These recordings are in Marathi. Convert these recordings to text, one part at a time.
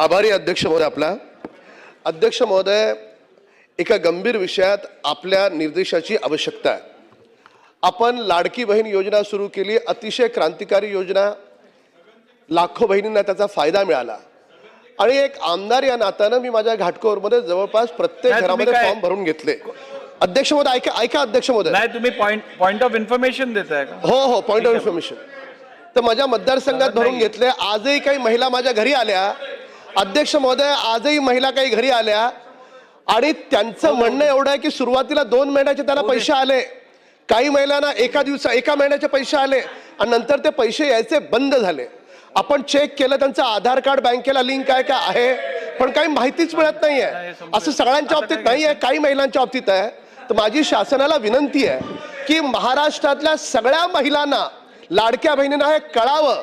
आभारी अध्यक्ष महोदय आपला. अध्यक्ष महोदय एका गंभीर विषयात आपल्या निर्देशाची आवश्यकता आहे. आपण लाडकी बहीण योजना सुरू केली अतिशय क्रांतिकारी योजना. लाखो बहिणींना त्याचा फायदा मिळाला. आणि एक आमदार या नात्यानं मी माझ्या घाटकोरमध्ये जवळपास प्रत्येक घरामध्ये फॉर्म भरून घेतले. अध्यक्ष महोदय ऐका ऐका अध्यक्ष महोदय. नाही तुम्ही पॉइंट पॉइंट ऑफ इन्फॉर्मेशन देताय का? हो हो पॉईंट ऑफ इन्फॉर्मेशन तर माझ्या मतदारसंघात भरून घेतले. आजही काही महिला माझ्या घरी आल्या. अध्यक्ष महोदय आजही महिला काही घरी आल्या आणि त्यांचं म्हणणं एवढं आहे की सुरुवातीला दोन महिन्याचे त्याला पैसे आले. काही महिलांना एका दिवसा एका महिन्याचे पैसे आले आणि नंतर ते पैसे यायचे बंद झाले. आपण चेक केलं त्यांचं आधार कार्ड बँकेला लिंक आहे का आहे? पण काही माहितीच मिळत नाहीये. असं सगळ्यांच्या बाबतीत नाही आहे काही महिलांच्या बाबतीत आहे. तर माझी शासनाला विनंती आहे की महाराष्ट्रातल्या सगळ्या महिलांना लाडक्या बहिणींना हे कळावं.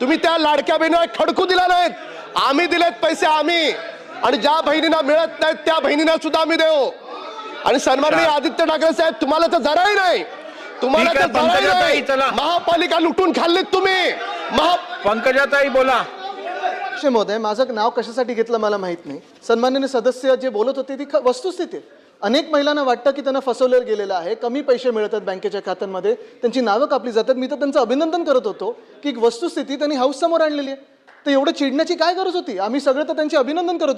तुम्ही त्या लाडक्या बहिणीला खडकू दिला नाहीत. आम्ही दिलेत पैसे आम्ही. आणि ज्या बहिणींना मिळत नाहीत त्या बहिणींना सुद्धा आम्ही देऊ. आणि सन्माननीय आदित्य ठाकरे साहेब तुम्हाला तर जराही नाही. तुम्हाला तर जराही नाही. चला. महापालिका लुटून खाल्लीत तुम्ही. महा पंकजाताई बोला. महोदय माझं नाव कशासाठी घेतलं मला माहीत नाही. सन्माननीय सदस्य जे बोलत होते ती ख- वस्तुस्थिती. अनेक महिलांना वाटतं की त्यांना फसवलं गेलेलं आहे कमी पैसे मिळतात बँकेच्या खात्यांमध्ये त्यांची नावं कापली जातात. मी तर त्यांचं अभिनंदन करत होतो की एक वस्तुस्थिती त्यांनी हाऊस समोर आणलेली आहे. तर एवढं चिडण्याची काय गरज होती? आम्ही सगळं तर त्यांचे अभिनंदन करत होतो.